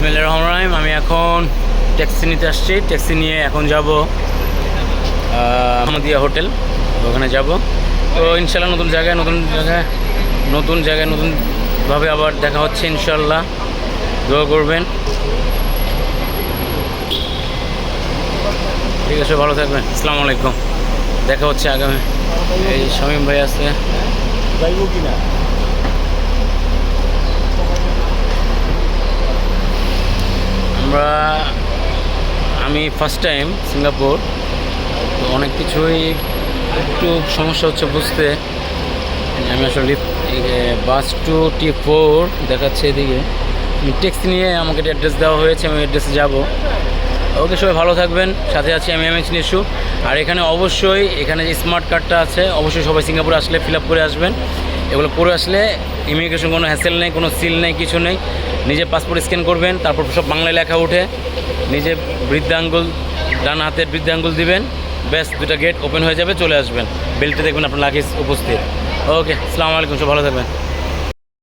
বিসমিল্লা রহমান রহিম। আমি এখন ট্যাক্সি নিতে আসছি। ট্যাক্সি নিয়ে এখন যাব আমাদিয়া হোটেল। ওখানে যাব। তো ইনশাল্লাহ নতুন জায়গায় নতুন জায়গায় নতুন জায়গায়, নতুনভাবে আবার দেখা হচ্ছে ইনশাল্লাহ দোয়া করবেন। ঠিক আছে, ভালো থাকবেন। আসসালামু আলাইকুম। দেখা হচ্ছে আগামী। এই শামীম ভাই আছে। যাইব কিনা আমরা, আমি ফার্স্ট টাইম সিঙ্গাপুর তো অনেক কিছুই একটু সমস্যা হচ্ছে বুঝতে। আমি আসলে বাস টু টি ফোর দেখাচ্ছে এদিকে। ট্যাক্সি নিয়ে আমাকে অ্যাড্রেস দেওয়া হয়েছে, আমি অ্যাড্রেসে যাব। ওকে, সবাই ভালো থাকবেন, সাথে আছি আমি এমএক্স নিশু। আর এখানে অবশ্যই, এখানে যে স্মার্ট কার্ডটা আছে, অবশ্যই সবাই সিঙ্গাপুরে আসলে ফিল আপ করে আসবেন। এগুলো করে আসলে ইমিগ্রেশন কোনো হ্যাসেল নেই, কোনো সিল নেই, কিছু নেই। নিজে পাসপোর্ট স্ক্যান করবেন, তারপর সব বাংলায় লেখা উঠে নিজে বৃদ্ধাঙ্গুল, ডান হাতের বৃদ্ধাঙ্গুল দিবেন, ব্যাস, দুটা গেট ওপেন হয়ে যাবে, চলে আসবেন। বেল্টে দেখবেন আপনার লাগেজ উপস্থিত। ওকে আসসালামু আলাইকুম সব ভালো থাকবেন।